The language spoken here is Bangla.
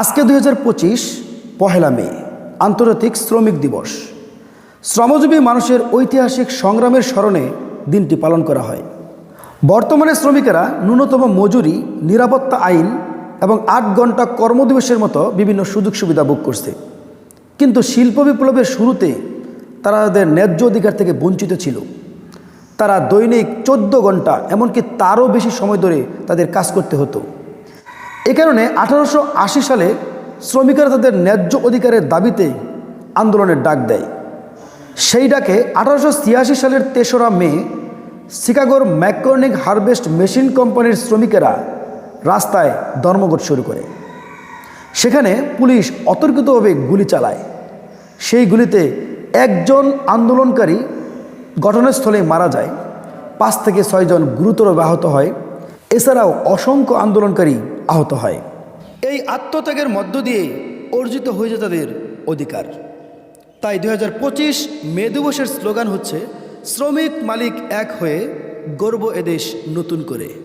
আজকে দুই হাজার পঁচিশ, পহেলা মে, আন্তর্জাতিক শ্রমিক দিবস। শ্রমজীবী মানুষের ঐতিহাসিক সংগ্রামের স্মরণে দিনটি পালন করা হয়। বর্তমানে শ্রমিকেরা ন্যূনতম মজুরি, নিরাপত্তা আইন এবং আট ঘণ্টা কর্মদিবসের মতো বিভিন্ন সুযোগ সুবিধা ভোগ করছে। কিন্তু শিল্প বিপ্লবের শুরুতে তারা তাদের ন্যায্য অধিকার থেকে বঞ্চিত ছিল। তারা দৈনিক চোদ্দ ঘণ্টা এমনকি তারও বেশি সময় ধরে তাদের কাজ করতে হতো। এ কারণে আঠারোশো আশি সালে শ্রমিকরা তাদের ন্যায্য অধিকারের দাবিতে আন্দোলনের ডাক দেয়। সেই ডাকে আঠারোশো ছিয়াশি সালের তেসরা মে শিকাগোর ম্যাকর্নিক হারভেস্ট মেশিন কোম্পানির শ্রমিকেরা রাস্তায় ধর্মঘট শুরু করে। সেখানে পুলিশ অতর্কিতভাবে গুলি চালায়। সেই গুলিতে একজন আন্দোলনকারী ঘটনাস্থলে মারা যায়। পাঁচ থেকে ছয়জন গুরুতর ব্যাহত হয়। এছাড়াও অসংখ্য আন্দোলনকারী আহত হয়। এই আত্মত্যাগের মধ্য দিয়ে অর্জিত হয়েছে তাদের অধিকার। তাই দু হাজার পঁচিশ মে দিবসের স্লোগান হচ্ছে, শ্রমিক মালিক এক হয়ে গর্ব এদেশ নতুন করে।